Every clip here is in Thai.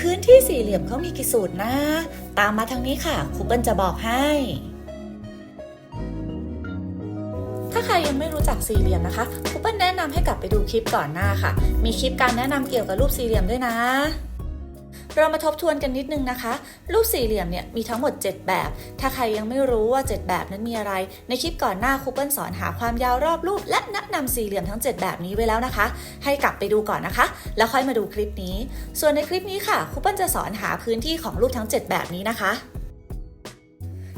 พื้นที่สี่เหลี่ยมเขามีกี่สูตรนะ ตามมาทางนี้ค่ะครูเปิ้ลจะบอกให้ ถ้าใครยังไม่รู้จักสี่เหลี่ยมนะคะครูเปิ้ลแนะนำให้กลับไปดูคลิปก่อนหน้าค่ะ มีคลิปการแนะนำเกี่ยวกับรูปสี่เหลี่ยมด้วยนะ เรามาทบทวนกันนิดนึงนะคะ รูปสี่เหลี่ยมเนี่ยมีทั้งหมด 7 แบบ ถ้าใครยังไม่รู้ว่า 7 แบบนั้นมีอะไร ในคลิปก่อนหน้าครูเปิ้ลสอนหาความยาวรอบรูป และแนะนำสี่เหลี่ยมทั้ง 7 แบบนี้ไว้แล้วนะคะ ให้กลับไปดูก่อนนะคะ แล้วค่อยมาดูคลิปนี้ ส่วนในคลิปนี้ค่ะครูเปิ้ลจะสอนหาพื้นที่ของรูปทั้ง 7 แบบนี้นะคะ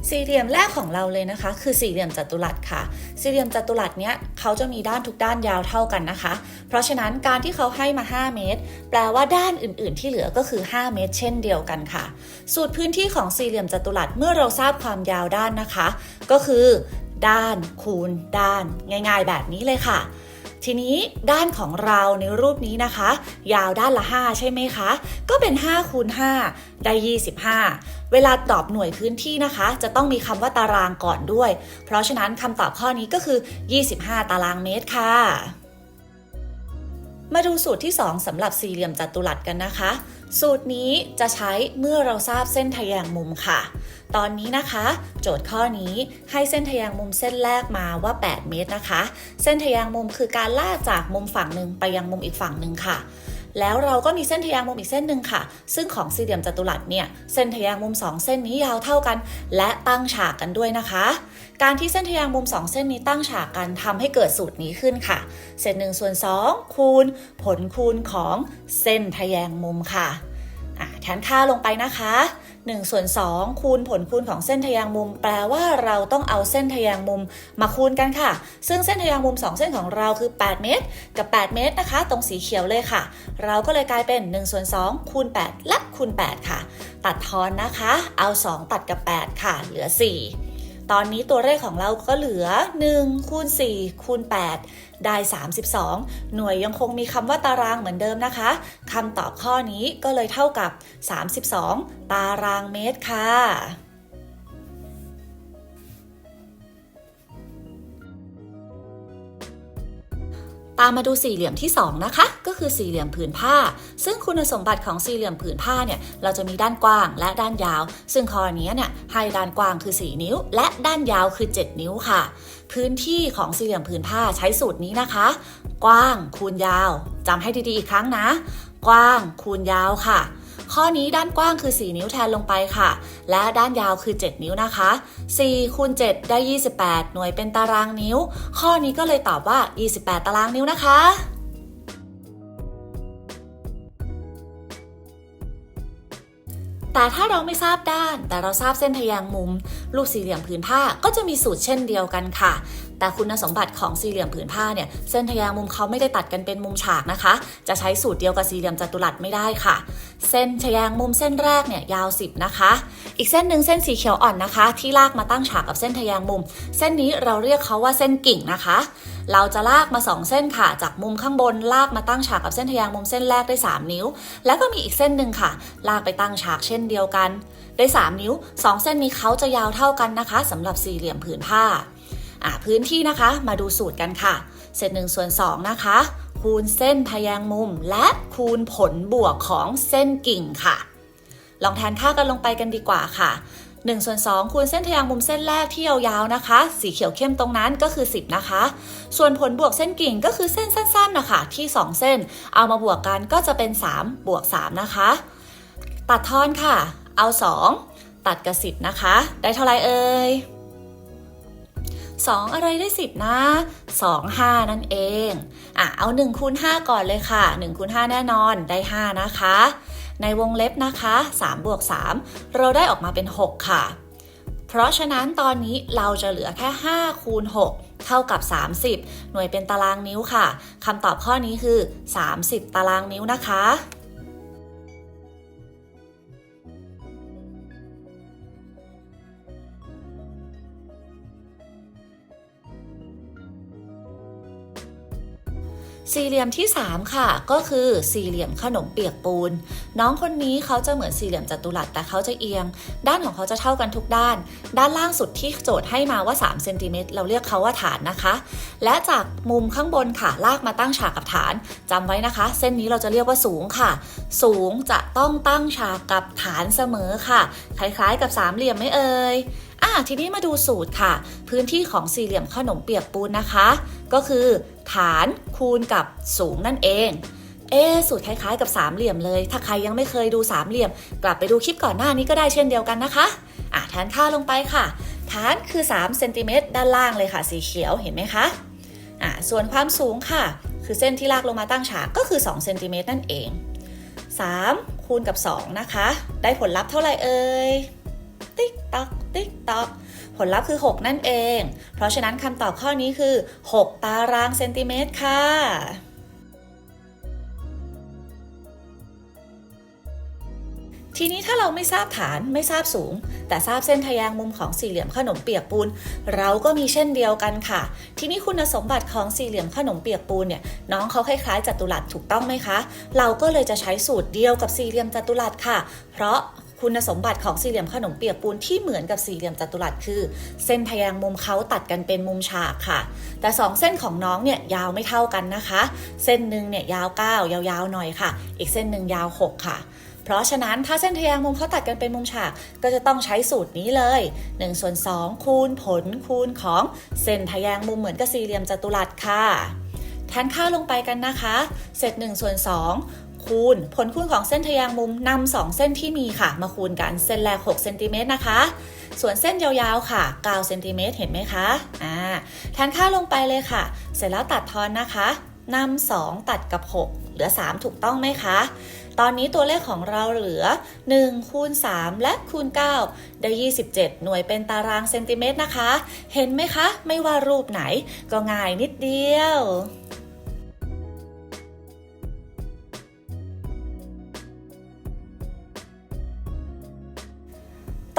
สี่เหลี่ยมแรกของเราเลยนะคะ คือสี่เหลี่ยมจัตุรัสค่ะ สี่เหลี่ยมจัตุรัสเนี้ยเขาจะมีด้านทุกด้านยาวเท่ากันนะคะ เพราะฉะนั้นการที่เขาให้มา 5 เมตร แปลว่าด้านอื่น ๆ ที่เหลือก็คือ 5 เมตร เช่นเดียวกันค่ะ สูตรพื้นที่ของสี่เหลี่ยมจัตุรัสเมื่อเราทราบความยาวด้านนะคะ ก็คือ ด้านคูณ ด้าน ง่าย ๆ แบบนี้เลยค่ะ ทีนี้ด้านของเราในรูปนี้นะคะ ยาวด้านละ 5 ใช่ไหมคะ ก็เป็น5คูณ5ได้ 25 เวลาตอบหน่วยพื้นที่นะคะ จะต้องมีคำว่าตารางก่อนด้วย เพราะฉะนั้นคำตอบข้อนี้ก็คือ 25 ตารางเมตรค่ะ มาดูสูตรที่ 2สำหรับสี่เหลี่ยมจัตุรัสกันนะคะ สูตรนี้จะใช้เมื่อเราทราบเส้นทะแยงมุมค่ะ ตอนนี้นะคะ โจทย์ข้อนี้ให้เส้นทะแยงมุมเส้นแรกมาว่า 8 เมตรนะคะ เส้นทะแยงมุมคือการลากจากมุมฝั่งหนึ่งไปยังมุมอีกฝั่งหนึ่งค่ะ แล้วเราก็มีเส้นทะแยงมุมอีกเส้นหนึ่งค่ะ ซึ่งของสี่เหลี่ยมจัตุรัสเนี่ยเส้นทะแยงมุม 2 เส้นนี้ยาวเท่ากัน และตั้งฉากกันด้วยนะคะ การที่เส้นทะแยงมุม 2 เส้นนี้ตั้งฉากกันทำให้เกิดสูตรนี้ขึ้นค่ะเศษ1ส่วน2คูณ ผลคูณของเส้นทะแยงมุมค่ะแทนค่าลงไปนะคะ 1ส่วน2คูณผลคูณของเส้นทะแยงมุม แปลว่าเราต้องเอาเส้นทะแยงมุมมาคูณกันค่ะ ซึ่งเส้นทะแยงมุม 2 เส้นของเราคือ 8 เมตร กับ 8 เมตรนะคะ ตรงสีเขียวเลยค่ะ เราก็เลยกลายเป็น1ส่วน2คูณ8และคูณ8ค่ะ ตัดทอนนะคะ เอา 2 ตัดกับ 8 ค่ะ เหลือ 4 ตอนนี้ตัวเลขของเราก็เหลือ 1 คูณ 4 คูณ 8 ได้ 32 หน่วยยังคงมีคำว่าตารางเหมือนเดิมนะคะคำตอบข้อนี้ก็เลยเท่ากับ 32 ตารางเมตรค่ะ ตามมาดูสี่เหลี่ยมที่ 2 นะคะ ก็คือสี่เหลี่ยมผืนผ้า ซึ่งคุณสมบัติของสี่เหลี่ยมผืนผ้าเนี่ยเราจะมีด้านกว้างและด้านยาว ซึ่งคอนี้เนี่ยให้ด้านกว้างคือ 4 นิ้ว และด้านยาวคือ 7 นิ้วค่ะ พื้นที่ของสี่เหลี่ยมผืนผ้าใช้สูตรนี้นะคะ กว้างคูณยาวจำให้ดีๆอีกครั้งนะ กว้างคูณยาวค่ะ ข้อนี้ด้านกว้างคือ 4 นิ้วแทนลงไปค่ะ และด้านยาวคือ 7 นิ้วนะคะ4คูณ7ได้ 28 หน่วยเป็นตารางนิ้ว ข้อนี้ก็เลยตอบว่า 28 ตารางนิ้วนะคะ แต่ถ้าเราไม่ทราบด้าน แต่เราทราบเส้นทะแยงมุม รูปสี่เหลี่ยมผืนผ้าก็จะมีสูตรเช่นเดียวกันค่ะ แต่คุณสมบัติของสี่เหลี่ยมผืนผ้าเนี่ยเส้นทะแยงมุมเขาไม่ได้ตัดกันเป็นมุมฉากนะคะ จะใช้สูตรเดียวกับสี่เหลี่ยมจัตุรัสไม่ได้ค่ะ เส้นทะแยงมุมเส้นแรกเนี่ยยาว 10 นะคะ อีกเส้นหนึ่งเส้นสีเขียวอ่อนนะคะ ที่ลากมาตั้งฉากกับเส้นทะแยงมุม เส้นนี้เราเรียกเขาว่าเส้นกิ่งนะคะ เราจะลากมา 2 เส้นค่ะ จากมุมข้างบนลากมาตั้งฉากกับเส้นทะแยงมุมเส้นแรกได้ 3 นิ้ว แล้วก็มีอีกเส้นหนึ่งค่ะ ลากไปตั้งฉากเช่นเดียวกัน ได้ 3 นิ้ว 2 เส้นนี้เขาจะยาวเท่ากันนะคะสำหรับสี่เหลี่ยมผืนผ้าอะพื้นที่นะคะมาดูสูตรกันค่ะ เศษ1ส่วน2นะคะ คูณเส้นทะแยงมุม และคูณผลบวกของเส้นกิ่งค่ะ ลองแทนค่ากันลงไปกันดีกว่าค่ะ 1ส่วน2คูณเส้นทะแยงมุมเส้นแรกที่ยาวๆนะคะ สีเขียวเข้มตรงนั้นก็คือ 10 นะคะ ส่วนผลบวกเส้นกิ่งก็คือเส้นสั้นๆนะคะที่ 2 เส้น เอามาบวกกันก็จะเป็น 3 บวก 3 นะคะ ตัดทอนค่ะ เอา 2 ตัดกับ 10 นะคะ ได้เท่าไรเอ่ย2 อะไรได้ 10 นะ 2 5 นั่นเอง อะ เอา1คูณ5ก่อนเลยค่ะ1คูณ5แน่นอนได้ 5 นะคะ ในวงเล็บนะคะ3บวก3เราได้ออกมาเป็น 6 ค่ะ เพราะฉะนั้นตอนนี้เราจะเหลือแค่ 5 คูณ 6 เท่ากับ 30 หน่วยเป็นตารางนิ้วค่ะคำตอบข้อนี้คือ 30 ตารางนิ้วนะคะ สี่เหลี่ยมที่ 3 ค่ะ ก็คือสี่เหลี่ยมขนมเปียกปูน น้องคนนี้เขาจะเหมือนสี่เหลี่ยมจัตุรัสแต่เขาจะเอียง ด้านของเขาจะเท่ากันทุกด้าน ด้านล่างสุดที่โจทย์ให้มาว่า3เซนติเมตรเราเรียกเขาว่าฐานนะคะ และจากมุมข้างบนค่ะลากมาตั้งฉากกับฐานจำไว้นะคะ เส้นนี้เราจะเรียกว่าสูงค่ะ สูงจะต้องตั้งฉากกับฐานเสมอค่ะ คล้ายๆกับสามเหลี่ยมไหม่เอ่ย อะทีนี้มาดูสูตรค่ะ พื้นที่ของสี่เหลี่ยมขนมเปียกปูนนะคะ ก็คือ ฐานคูณกับสูงนั่นเอง เอ๊สูตรคล้ายๆกับสามเหลี่ยมเลย ถ้าใครยังไม่เคยดูสามเหลี่ยม กลับไปดูคลิปก่อนหน้านี้ก็ได้เช่นเดียวกันนะคะอะแทนค่าลงไปค่ะ ฐานคือ3เซนติเมตรด้านล่างเลยค่ะ สีเขียวเห็นไหมคะอะส่วนความสูงค่ะ คือเส้นที่ลากลงมาตั้งฉากก็คือ2เซนติเมตรนั่นเอง 3 คูณกับ 2 นะคะ ได้ผลลัพธ์เท่าไหร่เอ่ยติ๊กต๊อก ติ๊กต๊อกผลลัพธ์คือ 6 นั่นเอง เพราะฉะนั้นคำตอบข้อนี้คือ 6 ตารางเซนติเมตรค่ะทีนี้ถ้าเราไม่ทราบฐานไม่ทราบสูง แต่ทราบเส้นทะแยงมุมของสี่เหลี่ยมขนมเปียกปูน เราก็มีเช่นเดียวกันค่ะ ทีนี้คุณสมบัติของสี่เหลี่ยมขนมเปียกปูนเนี่ยน้องเขาคล้ายๆจัตุรัสถูกต้องไหมคะ เราก็เลยจะใช้สูตรเดียวกับสี่เหลี่ยมจัตุรัสค่ะ เพราะ คุณสมบัติของสี่เหลี่ยมขนมเปียกปูนที่เหมือนกับสี่เหลี่ยมจัตุรัสคือ เส้นทะแยงมุมเขาตัดกันเป็นมุมฉากค่ะ แต่สองเส้นของน้องเนี่ยยาวไม่เท่ากันนะคะ เส้นหนึ่งเนี่ยยาว 9 ยาวๆหน่อยค่ะ อีกเส้นหนึ่งยาว 6 ค่ะ เพราะฉะนั้นถ้าเส้นทะแยงมุมเขาตัดกันเป็นมุมฉากก็จะต้องใช้สูตรนี้เลย1ส่วน2คูณผลคูณของเส้นทะแยงมุมเหมือนกับสี่เหลี่ยมจัตุรัสค่ะแทนค่าลงไปกันนะคะ เสร็จ1ส่วน2 คูณ ผลคูณของเส้นทะแยงมุมนำ2เส้นที่มีค่ะ มาคูณกันเส้นแรก6เซนติเมตรนะคะ ส่วนเส้นยาวๆค่ะ9เซนติเมตรเห็นไหมคะอ่าแทนค่าลงไปเลยค่ะ เสร็จแล้วตัดทอนนะคะนำ2ตัดกับ 6 เหลือ 3 ถูกต้องไหมคะ ตอนนี้ตัวเลขของเราเหลือ 1 คูณ 3 และคูณ 9 ได้ 27 หน่วยเป็นตารางเซนติเมตรนะคะ เห็นไหมคะ ไม่ว่ารูปไหนก็ง่ายนิดเดียว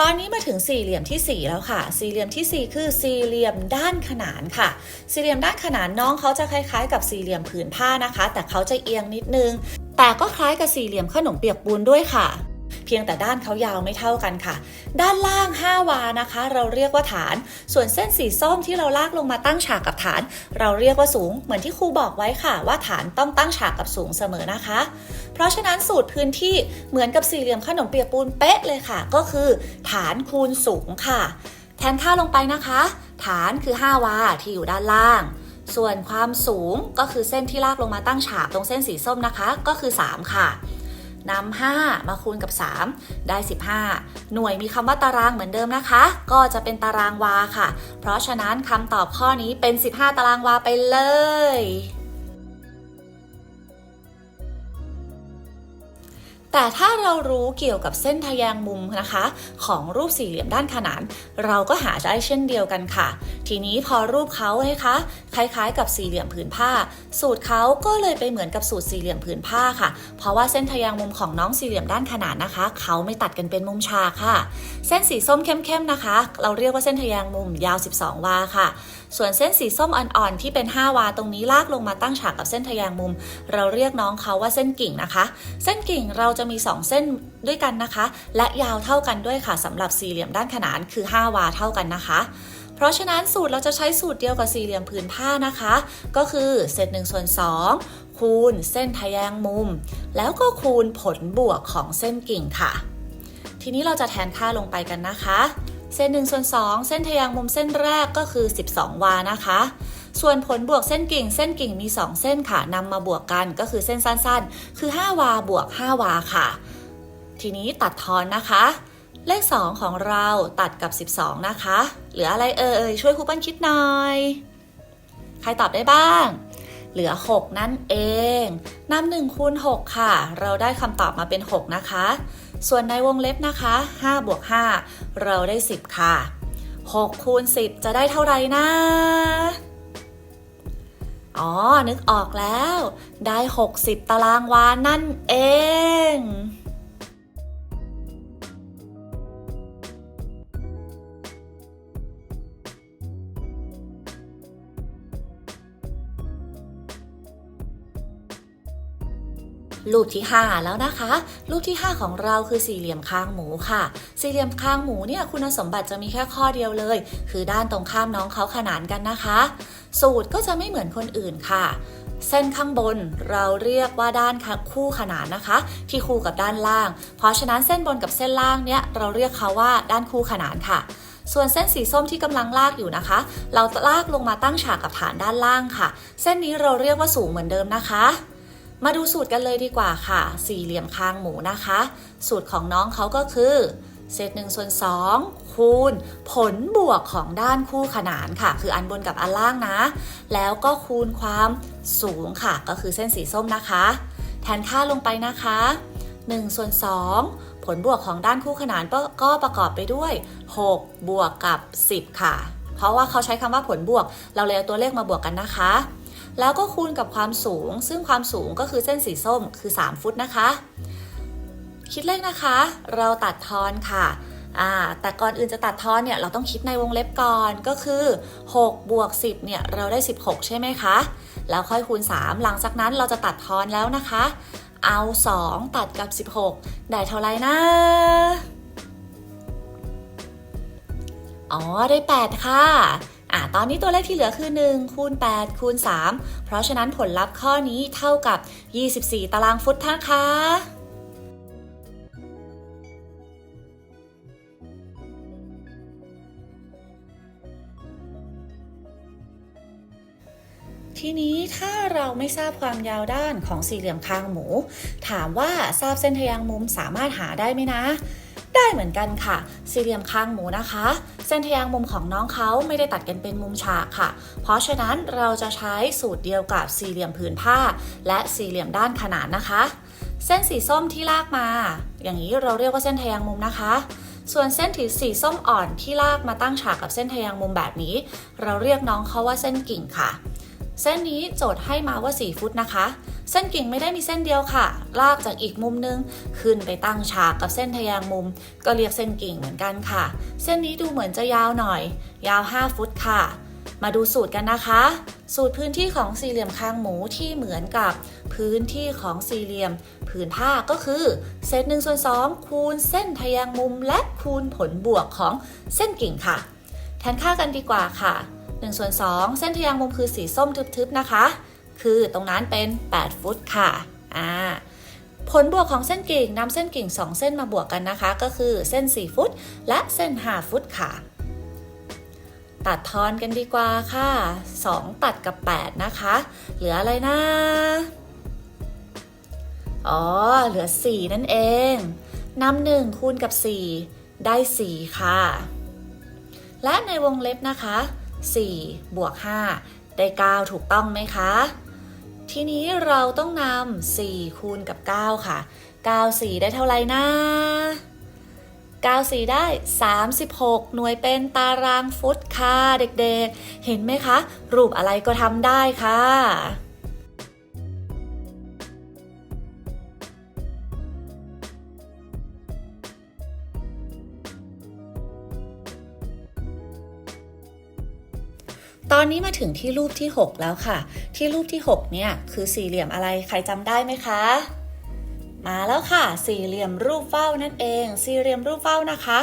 ตอนนี้มาถึงสี่เหลี่ยมที่ 4 แล้วค่ะ สี่เหลี่ยมที่ 4 คือสี่เหลี่ยมด้านขนานค่ะ สี่เหลี่ยมด้านขนานน้องเขาจะคล้ายๆ กับสี่เหลี่ยมผืนผ้านะคะ แต่เขาจะเอียงนิดนึง แต่ก็คล้ายกับสี่เหลี่ยมขนมเปียกปูนด้วยค่ะ เพียงแต่ด้านเขายาวไม่เท่ากันค่ะ ด้านล่าง 5 วานะคะ เราเรียกว่าฐาน ส่วนเส้นสีส้มที่เราลากลงมาตั้งฉากกับฐาน เราเรียกว่าสูง เหมือนที่ครูบอกไว้ค่ะ ว่าฐานต้องตั้งฉากกับสูงเสมอนะคะ เพราะฉะนั้นสูตรพื้นที่เหมือนกับสี่เหลี่ยมขนมเปียกปูนเป๊ะเลยค่ะ ก็คือ ฐานคูณสูงค่ะ แทนค่าลงไปนะคะ ฐานคือ 5 วาที่อยู่ด้านล่าง ส่วนความสูงก็คือเส้นที่ลากลงมาตั้งฉากตรงเส้นสีส้มนะคะ ก็คือ 3 ค่ะนำ5มาคูณกับ 3 ได้ 15 หน่วยมีคำว่าตารางเหมือนเดิมนะคะ ก็จะเป็นตารางวาค่ะ เพราะฉะนั้นคำตอบข้อนี้เป็น 15 ตารางวาไปเลย แต่ถ้าเรารู้เกี่ยวกับเส้นทะแยงมุมนะคะ ของรูปสี่เหลี่ยมด้านขนาน เราก็หาได้เช่นเดียวกันค่ะ ทีนี้พอรูปเขาไงคะคล้ายๆ กับสี่เหลี่ยมผืนผ้า สูตรเขาก็เลยไปเหมือนกับสูตรสี่เหลี่ยมผืนผ้าค่ะ เพราะว่าเส้นทะแยงมุมของน้องสี่เหลี่ยมด้านขนานนะคะ เขาไม่ตัดกันเป็นมุมฉากค่ะ เส้นสีส้มเข้มๆนะคะ เราเรียกว่าเส้นทะแยงมุมยาว 12 วาค่ะ ส่วนเส้นสีส้มอ่อนๆที่เป็น 5 วาตรงนี้ลากลงมาตั้งฉากกับเส้นทะแยงมุม เราเรียกน้องเขาว่าเส้นกิ่งนะคะ เส้นกิ่งเราจะมี 2 เส้นด้วยกันนะคะ และยาวเท่ากันด้วยค่ะสำหรับสี่เหลี่ยมด้านขนานคือ 5 วาเท่ากันนะคะเพราะฉะนั้นสูตรเราจะใช้สูตรเดียวกับสี่เหลี่ยมผืนผ้านะคะ ก็คือเศษ1ส่วน2คูณเส้นทะแยงมุม แล้วก็คูณผลบวกของเส้นกิ่งค่ะ ทีนี้เราจะแทนค่าลงไปกันนะคะ เส้น1ส่วน2 เส้นทะแยงมุมเส้นแรกก็คือ 12 วานะคะ ส่วนผลบวกเส้นกิ่ง เส้นกิ่งมี 2 เส้นค่ะนำมาบวกกันก็คือเส้นสั้นๆ คือ 5 วาบวก 5 วาค่ะ ทีนี้ตัดทอนนะคะ เลข 2 ของเราตัดกับ 12 นะคะ เหลืออะไรเอ่ยช่วยครูปั้นคิดหน่อย ใครตอบได้บ้างเหลือ 6 นั่นเองนำ1คูณ6ค่ะ เราได้คำตอบมาเป็น 6 นะคะ ส่วนในวงเล็บนะคะ5บวก5เราได้ 10 ค่ะ 6 คูณ 10 จะได้เท่าไหร่นะ อ๋อ นึกออกแล้ว ได้ 60 ตารางวานั่นเอง รูปที่ 5 แล้วนะคะ รูปที่ 5 ของเราคือสี่เหลี่ยมคางหมูค่ะ สี่เหลี่ยมคางหมูเนี่ยคุณสมบัติจะมีแค่ข้อเดียวเลย คือด้านตรงข้ามน้องเขาขนานกันนะคะ สูตรก็จะไม่เหมือนคนอื่นค่ะ เส้นข้างบนเราเรียกว่าด้านคู่ขนานนะคะ ที่คู่กับด้านล่าง เพราะฉะนั้นเส้นบนกับเส้นล่างเนี่ยเราเรียกเขาว่าด้านคู่ขนานค่ะส่วนเส้นสีส้มที่กำลังลากอยู่นะคะ เราลากลงมาตั้งฉากกับฐานด้านล่างค่ะ เส้นนี้เราเรียกว่าสูงเหมือนเดิมนะคะ มาดูสูตรกันเลยดีกว่าค่ะ สี่เหลี่ยมคางหมูนะคะ สูตรของน้องเขาก็คือ เศษ1ส่วน2คูณ ผลบวกของด้านคู่ขนานค่ะ คืออันบนกับอันล่างนะ แล้วก็คูณความสูงค่ะ ก็คือเส้นสีส้มนะคะ แทนค่าลงไปนะคะ1ส่วน2ผลบวกของด้านคู่ขนานก็ประกอบไปด้วย 6 บวกกับ 10 ค่ะ เพราะว่าเขาใช้คำว่าผลบวก เราเลยเอาตัวเลขมาบวกกันนะคะ แล้วก็คูณกับความสูง ซึ่งความสูงก็คือเส้นสีส้มคือ 3 ฟุตนะคะ คิดเลขนะคะ เราตัดทอนค่ะแต่ก่อนอื่นจะตัดทอนเนี่ยเราต้องคิดในวงเล็บก่อนก็คือ6บวก10เนี่ยเราได้ 16 ใช่ไหมคะ แล้วค่อยคูณ 3 หลังจากนั้นเราจะตัดทอนแล้วนะคะ เอา 2 ตัดกับ 16 ได้เท่าไรนะ อ๋อได้ 8 ค่ะ อะตอนนี้ตัวเลขที่เหลือคือ 1 คูณ 8 คูณ 3 เพราะฉะนั้นผลลัพธ์ข้อนี้เท่ากับ 24 ตารางฟุตนะคะทีนี้ถ้าเราไม่ทราบความยาวด้านของสี่เหลี่ยมคางหมู ถามว่าทราบเส้นทะแยงมุมสามารถหาได้ไหมนะ ได้เหมือนกันค่ะ สี่เหลี่ยมคางหมูนะคะ เส้นทะแยงมุมของน้องเขาไม่ได้ตัดกันเป็นมุมฉากค่ะ เพราะฉะนั้นเราจะใช้สูตรเดียวกับสี่เหลี่ยมผืนผ้า และสี่เหลี่ยมด้านขนานนะคะ เส้นสีส้มที่ลากมา อย่างนี้เราเรียกว่าเส้นทะแยงมุมนะคะ ส่วนเส้นถีสีส้มอ่อนที่ลากมาตั้งฉากกับเส้นทะแยงมุมแบบนี้ เราเรียกน้องเขาว่าเส้นกิ่งค่ะ เส้นนี้โจทย์ให้มาว่า 4 ฟุตนะคะ เส้นกิ่งไม่ได้มีเส้นเดียวค่ะ ลากจากอีกมุมนึง ขึ้นไปตั้งฉากกับเส้นทะแยงมุม ก็เรียกเส้นกิ่งเหมือนกันค่ะ เส้นนี้ดูเหมือนจะยาวหน่อย ยาว 5 ฟุตค่ะ มาดูสูตรกันนะคะ สูตรพื้นที่ของสี่เหลี่ยมคางหมูที่เหมือนกับพื้นที่ของสี่เหลี่ยม ผืนผ้าก็คือ เศษ1ส่วน2คูณเส้นทะแยงมุม และคูณผลบวกของเส้นกิ่งค่ะ แทนค่ากันดีกว่าค่ะ 1ส่วน2เส้นทะแยงมุมคือสีส้มทึบๆนะคะ คือตรงนั้นเป็น 8 ฟุตค่ะอ่าผลบวกของเส้นกิ่งนำเส้นกิ่ง 2 เส้นมาบวกกันนะคะ ก็คือเส้น 4 ฟุต และเส้น 5 ฟุตค่ะ ตัดทอนกันดีกว่าค่ะ 2 ตัดกับ 8 นะคะ เหลืออะไรนะ อ๋อ เหลือ 4 นั่นเองนำหนึ่งคูณกับ 4 ได้ 4 ค่ะ และในวงเล็บนะคะ 4 บวก 5 ได้ 9 ถูกต้องไหมคะ ทีนี้เราต้องนำ4 คูณกับ 9 ค่ะ 9 4 ได้เท่าไหร่นะ 9 4 ได้ 36 หน่วยเป็นตารางฟุตค่ะเด็กๆ เห็นไหมคะ รูปอะไรก็ทำได้ค่ะ อนนี้มาถึงที่รูปที่ 6 แล้วค่ะ ที่รูปที่ 6 เนี่ยคือสี่เหลี่ยมอะไรใครจำได้ไหมคะ มาแล้วค่ะ สี่เหลี่ยมรูปเฝ้านั่นเอง สี่เหลี่ยมรูปเฝ้านะคะ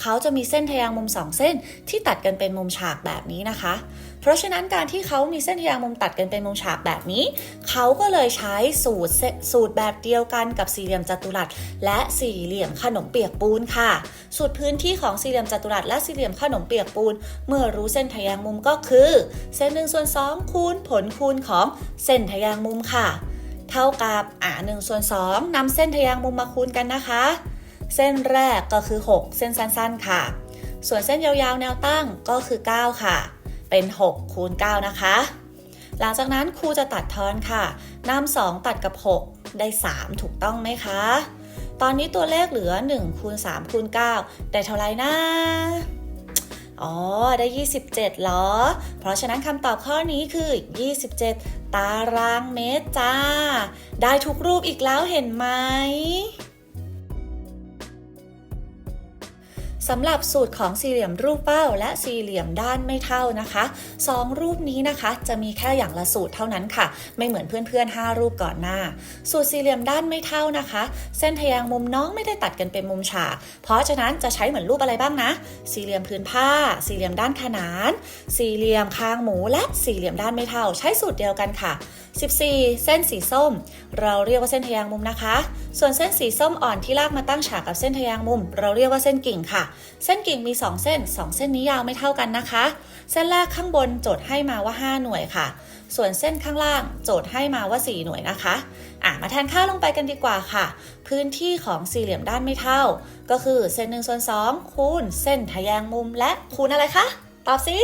เขาจะมีเส้นทะยางมุม 2 เส้นที่ตัดกันเป็นมุมฉากแบบนี้นะคะ เพราะฉะนั้นการที่เขามีเส้นทะแยงมุมตัดกันเป็นมุมฉากแบบนี้ เขาก็เลยใช้สูตรสูตรแบบเดียวกันกับสี่เหลี่ยมจัตุรัส และสี่เหลี่ยมขนมเปียกปูนค่ะ สูตรพื้นที่ของสี่เหลี่ยมจัตุรัสและสี่เหลี่ยมขนมเปียกปูน เมื่อรู้เส้นทะแยงมุมก็คือ เส้น1ส่วน2คูณผลคูณของเส้นทะแยงมุมค่ะ เท่ากับอ่า1ส่วน2นำเส้นทะแยงมุมมาคูณกันนะคะ เส้นแรกก็คือ 6 เส้นสั้นๆค่ะ ส่วนเส้นยาวๆแนวตั้งก็คือ 9 ค่ะ เป็น 6 คูณ 9 นะคะ หลังจากนั้นครูจะตัดทอนค่ะนำ2ตัดกับ 6 ได้ 3 ถูกต้องไหมคะ ตอนนี้ตัวเลขเหลือ 1 คูณ 3 คูณ 9 ได้เท่าไหร่นะอ๋อ ได้ 27เหรอ เพราะฉะนั้นคำตอบข้อนี้คือ 27 ตารางเมตรจ้า ได้ทุกรูปอีกแล้วเห็นไหม สำหรับสูตรของสี่เหลี่ยมรูปเป้า และสี่เหลี่ยมด้านไม่เท่านะคะสองรูปนี้นะคะ จะมีแค่อย่างละสูตรเท่านั้นค่ะ ไม่เหมือนเพื่อนๆ 5 รูปก่อนหน้า สูตรสี่เหลี่ยมด้านไม่เท่านะคะ เส้นทะแยงมุมน้องไม่ได้ตัดกันเป็นมุมฉากเพราะฉะนั้นจะใช้เหมือนรูปอะไรบ้างนะ สี่เหลี่ยมพื้นผ้า สี่เหลี่ยมด้านขนาน สี่เหลี่ยมคางหมูและสี่เหลี่ยมด้านไม่เท่า ใช้สูตรเดียวกันค่ะ14 เส้นสีส้ม เราเรียกว่าเส้นทะแยงมุมนะคะ ส่วนเส้นสีส้มอ่อนที่ลากมาตั้งฉากกับเส้นทะแยงมุม เราเรียกว่าเส้นกิ่งค่ะ เส้นกิ่งมี 2 เส้น 2 เส้นนี้ยาวไม่เท่ากันนะคะ เส้นแรกข้างบนโจทย์ให้มาว่า 5 หน่วยค่ะ ส่วนเส้นข้างล่างโจทย์ให้มาว่า 4 หน่วยนะคะอะมาแทนค่าลงไปกันดีกว่าค่ะ พื้นที่ของสี่เหลี่ยมด้านไม่เท่า ก็คือเส้น1ส่วน2คูณเส้นทะแยงมุมและคูณอะไรคะตอบสิ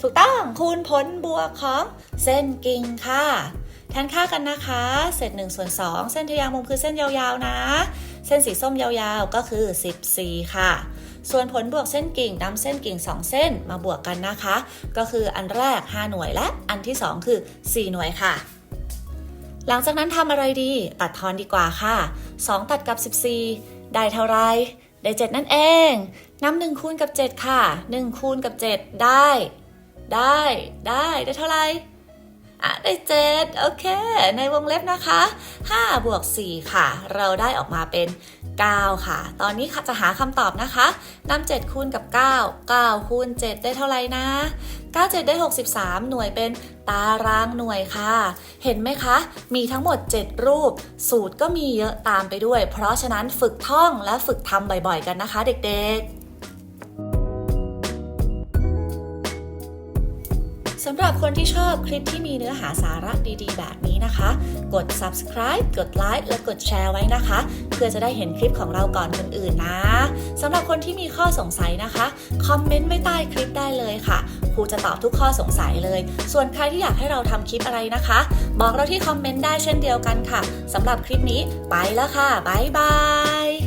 ถูกต้องคูณผลบวกของเส้นกิ่งค่ะแทนค่ากันนะคะ เศษ1ส่วน2เส้นทแยงมุมคือเส้นยาวๆนะ เส้นสีส้มยาวๆก็คือ 14 ค่ะ ส่วนผลบวกเส้นกิ่งนำเส้นกิ่ง 2 เส้นมาบวกกันนะคะ ก็คืออันแรก 5 หน่วยและอันที่ 2 คือ 4 หน่วยค่ะ หลังจากนั้นทำอะไรดี ตัดทอนดีกว่าค่ะ 2 ตัดกับ 14 ได้เท่าไรได้ 7 นั่นเอง นำ1คูณกับ 7 ค่ะ 1คูณกับ 7 ได้ ได้ได้ได้เท่าไหร่อะได้7โอเค ในวงเล็บนะคะ5บวก4ค่ะ เราได้ออกมาเป็น 9 ค่ะ ตอนนี้ค่ะจะหาคำตอบนะคะนำ7คูณกับ 9 9คูณ7ได้เท่าไหร่นะ 9 7 ได้ 63 หน่วยเป็นตารางหน่วยค่ะ เห็นไหมคะ มีทั้งหมด 7 รูป สูตรก็มีเยอะตามไปด้วย เพราะฉะนั้นฝึกท่องและฝึกทำบ่อยๆ กันนะคะ เด็กๆ สำหรับคนที่ชอบคลิปที่มีเนื้อหาสาระดีๆ แบบนี้นะคะ กด subscribe กดไลค์และกดแชร์ไว้นะคะ เพื่อจะได้เห็นคลิปของเราก่อนคนอื่นนะสำหรับคนที่มีข้อสงสัยนะคะคอมเมนต์ไว้ใต้คลิปได้เลยค่ะครูจะตอบทุกข้อสงสัยเลย ส่วนใครที่อยากให้เราทำคลิปอะไรนะคะ บอกเราที่คอมเมนต์ได้เช่นเดียวกันค่ะสำหรับคลิปนี้ไปแล้วค่ะบ๊ายบาย